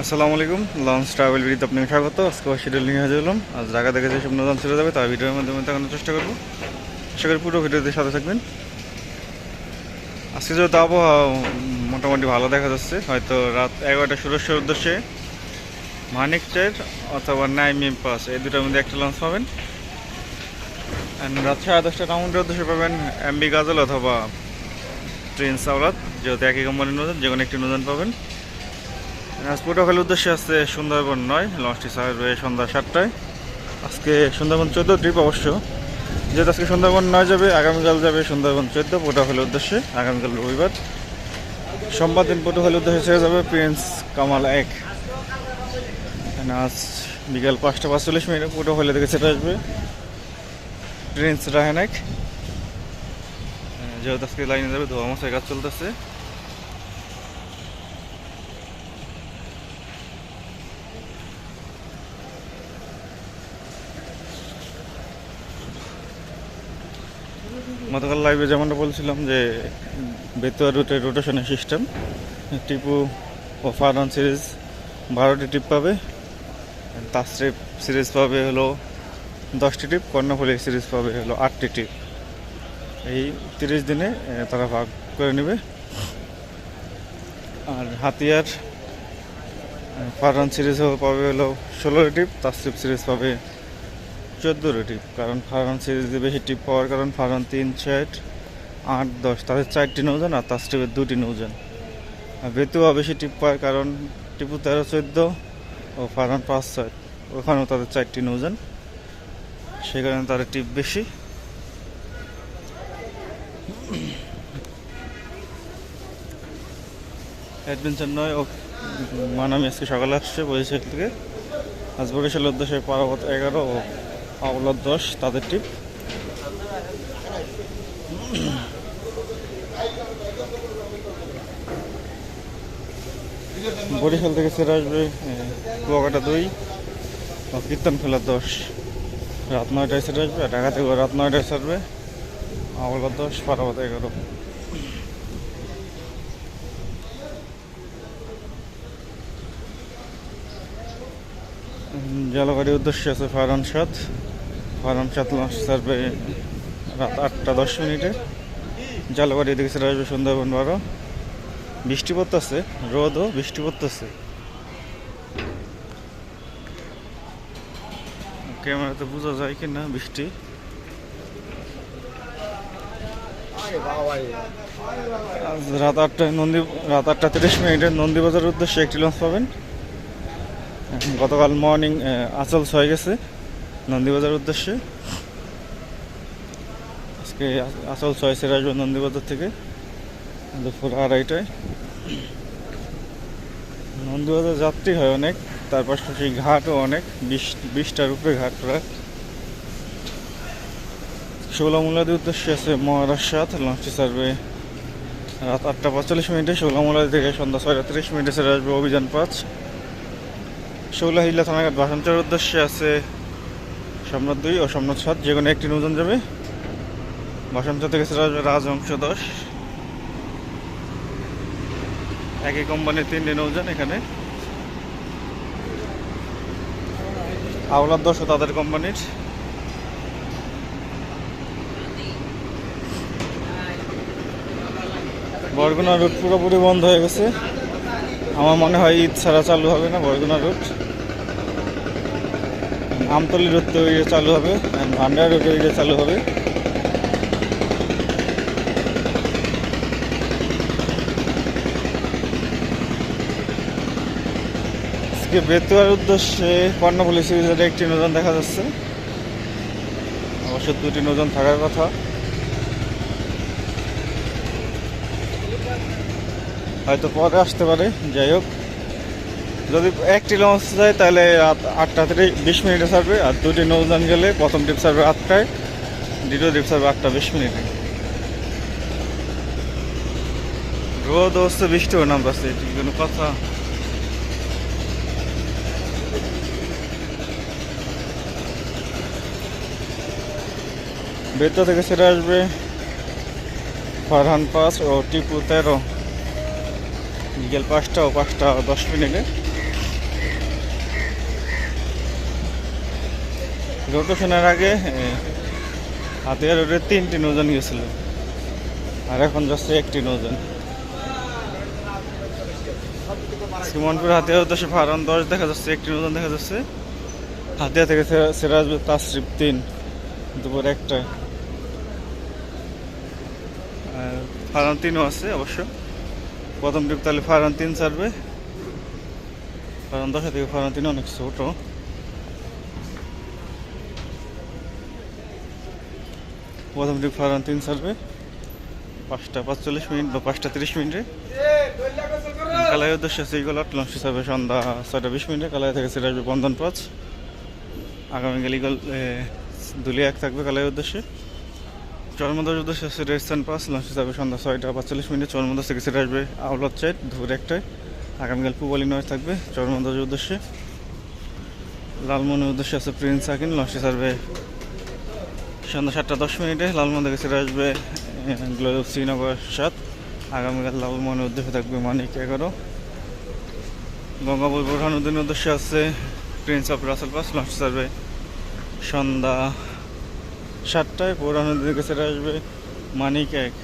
আসসালামু আলাইকুম। Launch travel ভিডিওতে আপনাকে স্বাগত। আজকে শিডিউল নিয়ে হাজির হলাম। আজ ঢাকা থেকে যে সব নতুন ছেড়ে যাবে তার ভিডিওর মাধ্যমে দেখানোর চেষ্টা করব। আশা করি পুরো ভিডিওতে সাথে থাকবেন। আজকে যেহেতু আবহাওয়া মোটামুটি ভালো দেখা যাচ্ছে, হয়তো রাত এগারোটা সুরক্ষার উদ্দেশ্যে মানিক চার অথবা নাইম এম পাস এই দুটার মধ্যে একটা লঞ্চ পাবেন। And রাত সাড়ে দশটা রাউন্ডের উদ্দেশ্যে পাবেন এমবি গাজল অথবা ট্রেন সাউলাত যেহেতু একই কোম্পানির নতুন যে কোনো একটি নতুন পাবেন। আজ পটুয়াখালীর উদ্দেশ্যে আসছে সুন্দরবন নয়, লঞ্চটি ছাড়বে সন্ধ্যা সাতটায়। আজকে সুন্দরবন চোদ্দ ট্রিপ অবশ্য। যেহেতু আজকে সুন্দরবন নয় যাবে, আগামীকাল যাবে সুন্দরবন চোদ্দ, পটুয়াখালীর উদ্দেশ্যে, আগামীকাল রবিবার। সোমবার দিন পটুয়াখালীর উদ্দেশ্যে ছেড়ে যাবে প্রিন্স কামাল এক। আজ বিকাল পাঁচটা পাঁচচল্লিশ মিনিটে পটুয়াখালী থেকে ছেড়ে আসবে প্রিন্স রাহেন এক। যেহেতু আজকে লাইনে যাবে, ধোয়া মশাই কাজ চলতেছে। গতকাল লাইভে যেমনটা বলছিলাম যে বেতুয়া রুটের রোটেশনের সিস্টেম টিপু ও ফারন সিরিজ বারোটি টিপ পাবে তাস্ট্রিপ সিরিজ পাবে হলো দশটি টিপ, কর্ণফুলি সিরিজ পাবে হলো আটটি টিপ। এই তিরিশ দিনে তারা ভাগ করে নেবে। আর হাতিয়ার ফারন সিরিজ পাবে হলো ষোলোটি টিপ তাস্ট্রিপ সিরিজ পাবে চোদ্দোটি টিপ কারণ ফারন সিরিজে বেশি টিপ পাওয়ার কারণ ফারন তিন চার আট, দশ, তাদের চারটি নৌজান আর তাস্ট্রিপের দুটি নৌজান আর বেতুয়া বেশি টিপ পাওয়ার কারণ টিপু তেরো, চোদ্দ ও ফারন পাঁচ, ছয়। ওখানেও তাদের চারটি নৌজান সে কারণে তাদের টিপ বেশি। অ্যাডভেঞ্চার নয়, ও মানামি আজকে সকালে আসছে বরিশাল থেকে। আজ বরিশালের উদ্দেশ্যে পারাবত এগারো ও আওলাদ দশ, তাদের টিপ বরিশাল থেকে ছেড়ে আসবে কুয়াকাটা দুই কীর্তন খেলা দশ। রাত নয়টায় ছেড়ে আসবে, ঢাকা থেকে রাত নয়টায় ছাড়বে আওলাদ দশ, পারাবত এগারো। জলগাড়ির উদ্দেশ্যে আছে ফারান সাত সাত লঞ্চ ছাড়বে রাত আটটা দশ মিনিটে। জলগাড়ি দিকে ছেড়ে আসবে সুন্দরবন বারো। বৃষ্টি পড়তেছে, রোদও বৃষ্টি পড়তেছে। ক্যামেরাতে বোঝা যায় কি না বৃষ্টি রাত আটটায় নন্দী, রাত আটটা তিরিশ মিনিটে নন্দীবাজারের উদ্দেশ্যে একটি লঞ্চ পাবেন। গতকাল মর্নিং আচল হয়ে গেছে। নন্দীবাজার উদ্দেশ্যে। আজকে আ- আচল ছয় সেরে আসবে নন্দীবাজার থেকে দুপুর আড়াইটায়। নন্দীবাজার যাত্রী হয় অনেক, তার পাশাপাশি ঘাটও অনেক, বিশ, বিশটার উপরে ঘাট প্রায়। ষোলামুলাদের উদ্দেশ্যে আছে মহারাষ্ট্র লঞ্চটি সার্ভে রাত আটটা পঁয়তাল্লিশ মিনিটে। ষোলামুলা থেকে সন্ধ্যা ছয়টা তিরিশ মিনিটে সেরে আসবে অভিযান পাঁচ। শৌলাহিল্লা থানাঘাট ভাষান্তরের উদ্দেশ্যে আছে সম্রাট দুই ও সম্রাট সাত, যে কোনো একটি নৌযান যাবে। ভাষান্তর থেকে রাজবংশ দশ একই কোম্পানির তিনটি নৌযান এখানে। আওলার দশ ও তাদের কোম্পানির। বরগুনা রুট পুরোপুরি বন্ধ হয়ে গেছে। আমার মনে হয় ঈদ ছাড়া চালু হবে না বরগুনা রুট। আমতলি রোড ইয়ে চালু হবে অ্যান্ড ভান্ডার রুট ইয়ে চালু হবে। আজকে বেতুয়ার উদ্দেশ্যে কর্ণফুলি সিরিজের একটি নজন দেখা যাচ্ছে। অবশ্য দুটি নজন থাকার কথা। হয়তো পরে আসতে পারে, যাই হোক। যদি একটি লঞ্চ যায়, তাহলে রাত আটটা থেকে বিশ মিনিটে ছাড়বে, আর দুটি নৌযান গেলে প্রথম ট্রিপ ছাড়বে আটটায়, দ্বিতীয় ট্রিপ ছাড়বে আটটা বিশ মিনিটে। রোদ হচ্ছে বৃষ্টিও নামতেছে এটি কোনো কথা? বেতা থেকে ছেড়ে আসবে ফারহান পাস ও টিপু তেরো। বিকেল পাঁচটা ও পাঁচটা দশ মিনিটে। রোটেশনের আগে হাতিয়া রোডে তিনটি নৌজন গেছিল আর এখন যাচ্ছে একটি নৌজন সুমনপুর হাতিয়া উদ্দেশ্যে ফারান দশ দেখা যাচ্ছে, একটি নৌজন দেখা যাচ্ছে। হাতিয়া থেকে সেরা- আসবে তাসরিফ তিন, দুপুর একটা। ফারান তিনও আছে অবশ্য। প্রথম ট্রিপ তাহলে ফারান তিন ছাড়বে। ফারান দশা থেকে ফারান তিন অনেক ছোট। প্রথম ফারান তিন ছাড়বে। পাঁচটা, পাঁচচল্লিশ মিনিট বা পাঁচটা তিরিশ মিনিটে। কালাই উদ্দেশ্যে সেইগুলো লঞ্চ হিসাবে সন্ধ্যা ছয়টা বিশ মিনিটে কালাই থেকে সেটা আসবে বন্ধন পাঁচ। আগামীকাল ইগল দুলিয়া এক থাকবে কালাই উদ্দেশ্যে। চরমদার উদ্দেশ্যে সেটা স্থান পাস লঞ্চ হিসাবে সন্ধ্যা ছয়টা পাঁচচল্লিশ মিনিটে চরমদার থেকে সেটা আসবে আউলত চাইট দুপুর একটায় আগামীকাল পুবালি নয় থাকবে চরমদার উদ্দেশ্যে। লালমনের উদ্দেশ্যে আছে প্রিন্স আকিন লঞ্চ হিসাবে সন্ধ্যা সাতটা দশ মিনিটে লালমন থেকে সেটা আসবে গ্লোব শ্রীনগর সাত। আগামীকাল লালমনের উদ্দেশ্যে থাকবে মানিক এগারো। গঙ্গাপুর বোরহানুদ্দিন উদ্দেশ্যে আছে Prince of Rasel pass launch survey সন্ধ্যা সাতটায় প্রধান বোরহানুদ্দিন কাছে আসবে মানিক এক।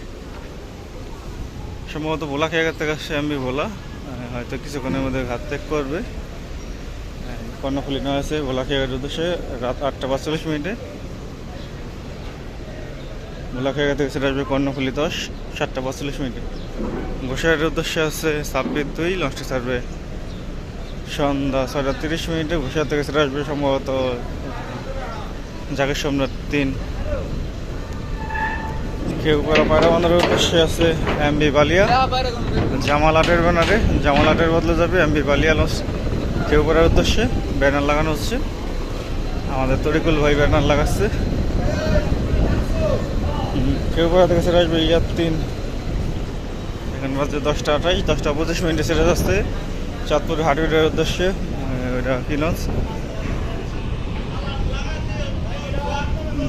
সম্ভবত ভোলা খেয়ে থেকে আসছে আমি ভোলা হয়তো কিছুক্ষণের মধ্যে ঘাত ত্যাগ করবে। কর্ণফুলি নয় আছে ভোলা খেয়ার উদ্দেশ্যে, রাত আটটা পাঁচচল্লিশ মিনিটে। ভোলা খেয়ে থেকে সেটা আসবে কর্ণফুলি দশ, সাতটা পঁয়তাল্লিশ মিনিটে। গোসাইয়ের উদ্দেশ্যে আছে সাব্বির দুই, লঞ্চটি ছাড়বে সন্ধ্যা ছয়টা তিরিশ মিনিটে। ঘোষার থেকে সেটা আসবে সম্ভবত জাগের সম্রাট তিন। কেউ করা পায়রা বাঁধার উদ্দেশ্যে আছে এমবি বালিয়া। জামাল আটের ব্যানারে, জামাল আটের বদলে যাবে এমবি বালিয়া লঞ্চ। কেউ করার উদ্দেশ্যে ব্যানার লাগানো হচ্ছে। আমাদের তরিকুল ভাই ব্যানার লাগাচ্ছে। হুম, কেউ করা থেকে সেটা আসবে ইয়ার তিন। এখন বাজে দশটা আঠাইশ দশটা পঁচিশ মিনিটে সেটা যাচ্ছে। চাঁদপুর হাটবিটের উদ্দেশ্যে ওটা কি লঞ্চ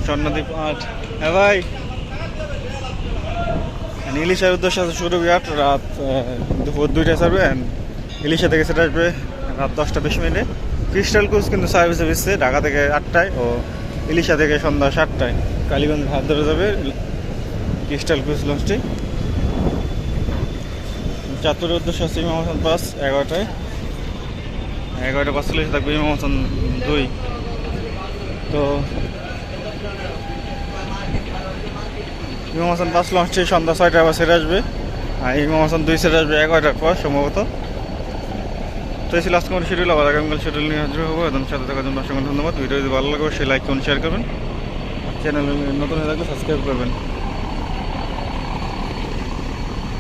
স্বর্ণদ্বীপ আট। হ্যাঁ ভাই। ইলিশের উদ্দেশ্যে আছে শুরু আট রাত দুপুর দুইটায় ছাড়বে। ইলিশা থেকে সেটা আসবে রাত দশটা বিশ মিনিটে। ক্রিস্টাল ক্রুজ কিন্তু সার্ভিসে দিচ্ছে ঢাকা থেকে আটটায় ও ইলিশা থেকে সন্ধ্যা সাতটায়। কালীগঞ্জ হাত ধরে যাবে। ক্রিস্টাল ক্রুজ লঞ্চটি। চাঁদপুরের উদ্দেশ্যে আছে ইমাম হাসান বাস, এগারোটায়। এগারোটা পাঁচচল্লিশ থাকবে ইমাম হাসান দুই। তো ইমাম হাসান বাস লঞ্চটি সন্ধ্যা ছয়টা আবার সেরে আসবে। আর ইমাম হাসান দুই সেরে আসবে এগারোটার পর সম্ভবত। তো এই ছিল আজকে আমার শিডিউল আবার আগামীকাল শিডিউল নিয়ে হাজির হব। এবং সাথে থাকার জন্য অসংখ্য ধন্যবাদ। ভিডিও যদি ভালো লাগে সে লাইক করুন শেয়ার করবেন। চ্যানেল নতুন হয়ে থাকলে সাবস্ক্রাইব করবেন।